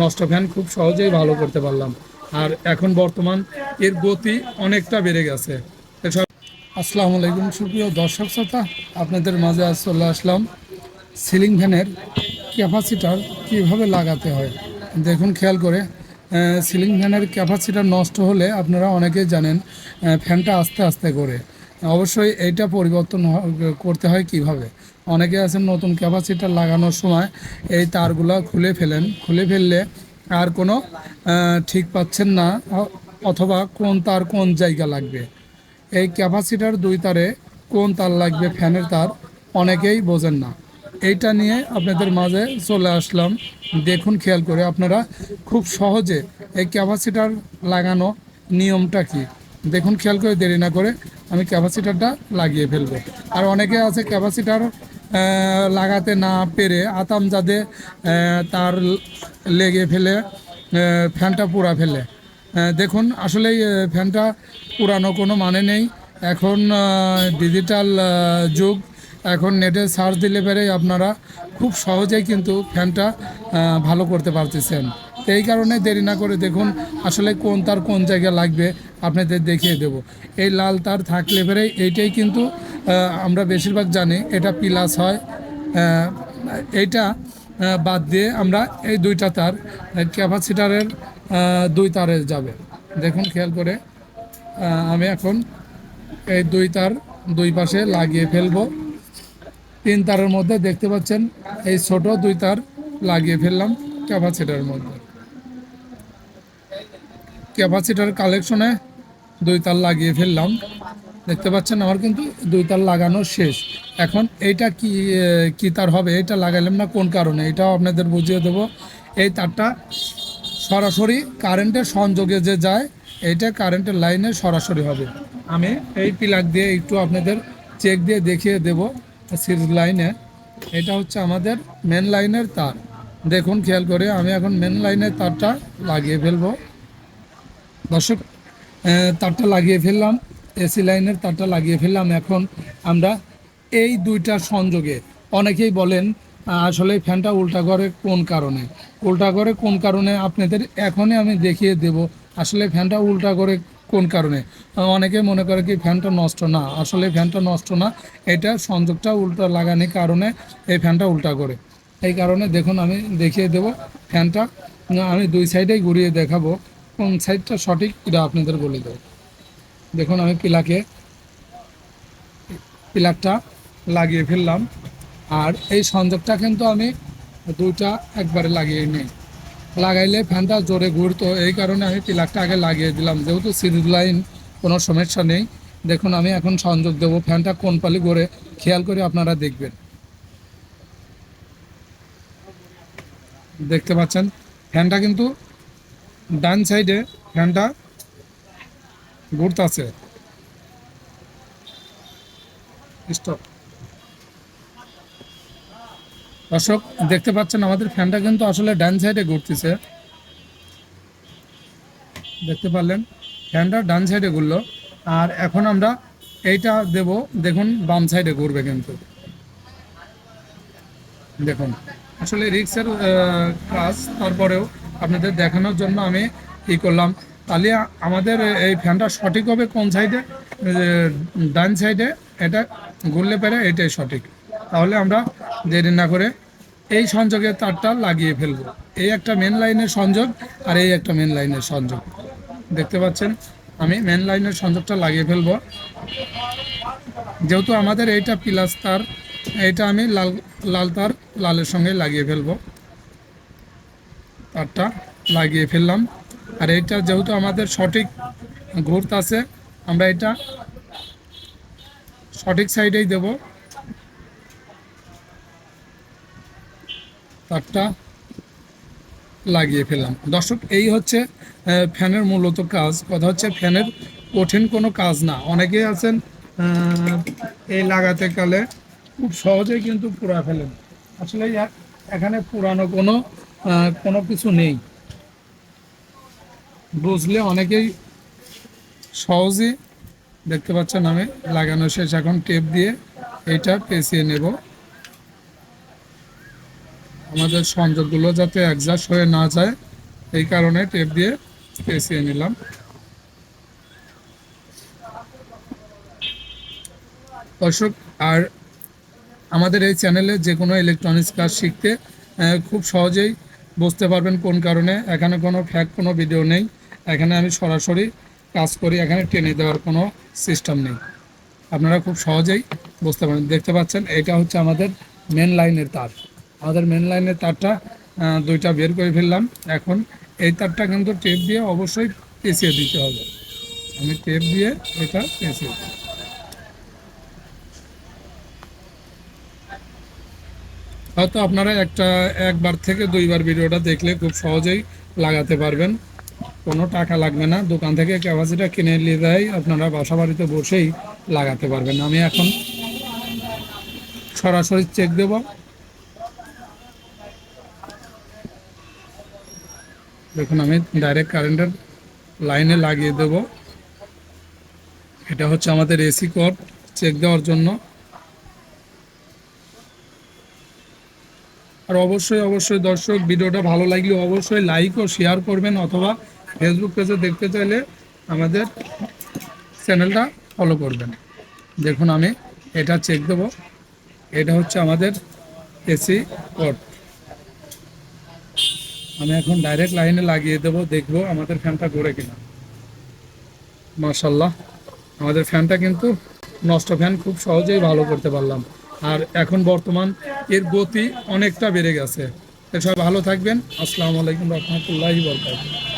নষ্ট ফ্যান খুব সহজেই ভালো করতে পারলাম। আর এখন বর্তমান এর গতি অনেকটা বেড়ে গেছে। এসব আসসালামু আলাইকুম, সুপ্রিয় দর্শক শ্রোতা। আপনাদের মাঝে আজ চলে আসলাম সিলিং ফ্যানের ক্যাপাসিটার কীভাবে লাগাতে হয়। দেখুন, খেয়াল করে সিলিং ফ্যানের ক্যাপাসিটার নষ্ট হলে আপনারা অনেকেই জানেন ফ্যানটা আস্তে আস্তে করে অবশ্যই এইটা পরিবর্তন করতে হয় কীভাবে? অনেকে আছেন নতুন ক্যাপাসিটার লাগানোর সময় এই তারগুলো খুলে ফেলেন। খুলে ফেললে আর কোনো ঠিক পাচ্ছেন না, অথবা কোন তার কোন জায়গা লাগবে। এই ক্যাপাসিটার দুই তারে কোন তার লাগবে ফ্যানের তার অনেকেই বোঝেন না। এইটা নিয়ে আপনাদের মাঝে চলে আসলাম। দেখুন, খেয়াল করে আপনারা খুব সহজে এই ক্যাপাসিটার লাগানো নিয়মটা কি। দেখুন, খেয়াল করে দেরি না করে আমি ক্যাপাসিটারটা লাগিয়ে ফেলব। আর অনেকে আছে ক্যাপাসিটার লাগাতে না পেরে আতাম যাদে আহ, তার লেগে ফেলে ফ্যানটা পুরা ফেলে। দেখুন আসলে ফ্যানটা পুরানো কোনো মানে নেই। এখন ডিজিটাল যুগ। এখন নেটে সার্চ দিলে পরেই আপনারা খুব সহজেই কিন্তু ফ্যানটা ভালো করতে পারতেছেন। এই কারণে দেরি না করে দেখুন আসলে কোন তার কোন জায়গায় লাগবে, আপনাদের দেখিয়ে দেব। এই লাল তার থাকলে পরে এইটাই কিন্তু আমরা বেশিরভাগ জানি এটা প্লাস হয়। এইটা বাদ দিয়ে আমরা এই দুইটা তার ক্যাপাসিটারের দুই তারে যাবে। দেখুন খেয়াল করে আমি এখন এই দুই তার দুই পাশে লাগিয়ে ফেলব। তিন তারের মধ্যে দেখতে পাচ্ছেন, এই ছোট দুই তার লাগিয়ে ফেললাম ক্যাপাসিটারের মধ্যে। ক্যাপাসিটার কালেকশনে দুই তার লাগিয়ে ফেললাম। দেখতে পাচ্ছেন আমার কিন্তু দুই তার লাগানো শেষ। এখন এইটা কি কি তার হবে এটা লাগাইলাম না, কোন কারণে? এটাও আপনাদের বুঝিয়ে দেব। এই তারটা সরাসরি কারেন্টের সংযোগে যে যায়, এইটা কারেন্টের লাইনে সরাসরি হবে। আমি এই প্লাগ দিয়ে একটু আপনাদের চেক দিয়ে দেখিয়ে দেব সিরিজ লাইনে এটা হচ্ছে আমাদের মেন লাইনের তার। দেখুন, খেয়াল করে আমি এখন মেন লাইনের তারটা লাগিয়ে ফেলব। দর্শক তারটা লাগিয়ে ফেললাম, এসি লাইনের তারটা লাগিয়ে ফেললাম। এখন আমরা এই দুইটা সংযোগে, অনেকেই বলেন আসলে ফ্যানটা উল্টা করে কোন কারণে? উল্টা করে কোন কারণে? আপনাদের এখনই আমি দেখিয়ে দেব, আসলে ফ্যানটা উল্টা করে কোন কারণে? অনেকে মনে করে কি ফ্যানটা নষ্ট না, আসলে ফ্যানটা নষ্ট না, এটা সংযোগটা উল্টা লাগানোর কারণে এই ফ্যানটা উল্টা করে। এই কারণে দেখুন, আমি দেখিয়ে দেব, ফ্যানটা, আমি দুই সাইডেই ঘুরিয়ে দেখাবো। কোন সাইডটা সঠিক, এটা আপনাদের বলে দেবো। দেখুন, আমি পিলাকে পিলারটা লাগিয়ে ফেললাম। আর এই সংযোগটা কিন্তু আমি দুইটা একবারে লাগিয়ে নিই। লাগাইলে ফ্যানটা জোরে ঘুরতো, এই কারণে আমি পিলাকটা আগে লাগিয়ে দিলাম। যেহেতু সিরিজ লাইন, কোনো সমস্যা নেই। দেখুন, আমি এখন সংযোগ দেবো। ফ্যানটা কোন পালি করে খেয়াল করে আপনারা দেখবেন। দেখতে পাচ্ছেন? ফ্যানটা কিন্তু ডান সাইডে ফ্যানটা ঘুরতেছে। স্টপ। দর্শক, দেখতে পাচ্ছেন আমাদের ফ্যানটা কিন্তু আসলে ডান সাইডে ঘুরতেছে। দেখতে পারলেন, ফ্যানটা ডান সাইডে ঘুরলো। আর এখন আমরা এইটা দেব, দেখুন, বাম সাইডে ঘুরবে কিন্তু। দেখুন, আসলে রিক্সের কাজ, তারপরেও আপনাদের দেখানোর জন্য আমি ই করলাম। তাহলে আমাদের এই ফ্যানটা সঠিক হবে কোন সাইডে ডান সাইডে এটা ঘুরলে পেরে এটাই সঠিক। তাহলে আমরা দেরি না করে এই সংযোগের তারটা লাগিয়ে ফেলব। এই একটা মেন লাইনের সংযোগ আর এই একটা মেন লাইনের সংযোগ। দেখতে পাচ্ছেন? আমি মেন লাইনের সংযোগটা লাগিয়ে ফেলব। যেহেতু আমাদের এইটা প্লাস তার এইটা আমি লাল লাল তার লালের সঙ্গে লাগিয়ে ফেলব। তারটা লাগিয়ে ফেললাম। আর এটা যেহেতু আমাদের সঠিক ঘুরত আছে, আমরা এটা সঠিক সাইডেই দেব। তারটা লাগিয়ে ফেললাম। দর্শক, এই হচ্ছে ফ্যানের মূলত কাজ। কথা হচ্ছে ফ্যানের কঠিন কোনো কাজ না। অনেকেই আছেন এই লাগাতে কালে খুব সহজেই কিন্তু পুরা ফেলেন। আসলে এখানে পুরানো কোনো কোনো কিছু নেই। বুঝলে অনেকেই সহজে দেখতে পাচ্ছেন আমি লাগানো শেষ। এখন টেপ দিয়ে এটা পেঁচিয়ে নেব। আমাদের সংযোগগুলো যাতে অ্যাডজাস্ট হয়ে না যায়, এই কারণে টেপ দিয়ে পেঁচিয়ে নিলাম। দর্শক, আর আমাদের এই চ্যানেলে যে কোনো ইলেকট্রনিক্স কাজ শিখতে খুব সহজেই বুঝতে পারবেন কোন কারণে। এখানে কোনো ফ্যাক কোনো ভিডিও নেই। এখানে আমি সরাসরি কাজ করি, এখানে টেনে দেওয়ার কোনো সিস্টেম নেই। আপনারা খুব সহজেই বুঝতে পারেন দেখতে পাচ্ছেন, এটা হচ্ছে আমাদের মেন লাইনের তার। আমাদের মেন লাইনের তারটা দুইটা বের করে ফেললাম। এখন এই তারটা কিন্তু টেপ দিয়ে অবশ্যই পেঁচিয়ে দিতে হবে। আমি টেপ দিয়ে এটা পেঁচিয়ে দিই। হয়তো আপনারা একটা, একবার থেকে দুইবার ভিডিওটা দেখলে খুব সহজেই লাগাতে পারবেন। কোনো টাকা লাগবে না। দোকান থেকে ক্যাপাসিটা কিনে নিয়ে দেয় আপনারা বাসা বাড়িতে বসেই লাগাতে পারবেন। আমি এখন সরাসরি চেক দেব। দেখুন, আমি ডাইরেক্ট কারেন্টের লাইনে লাগিয়ে দেব। এটা হচ্ছে আমাদের এসি কোড চেক দেওয়ার জন্য। আর অবশ্যই অবশ্যই দর্শক ভিডিওটা ভালো লাগলে অবশ্যই লাইক ও শেয়ার করবেন অথবা ফেসবুক পেজে দেখতে চাইলে আমাদের চ্যানেলটা ফলো করবেন। দেখুন আমি এটা চেক দেব। এটা হচ্ছে আমাদের এসি কোড আমি এখন ডাইরেক্ট লাইনে লাগিয়ে দেব, দেখব আমাদের ফ্যানটা ঘুরে কিনা। মার্শাল্লাহ আমাদের ফ্যানটা কিন্তু নষ্ট ফ্যান খুব সহজেই ভালো করতে পারলাম। আর এখন বর্তমান এর গতি অনেকটা বেড়ে গেছে। সবাই ভালো থাকবেন। আসসালামু আলাইকুম রহমতুল্লাহি বরকাতুহু।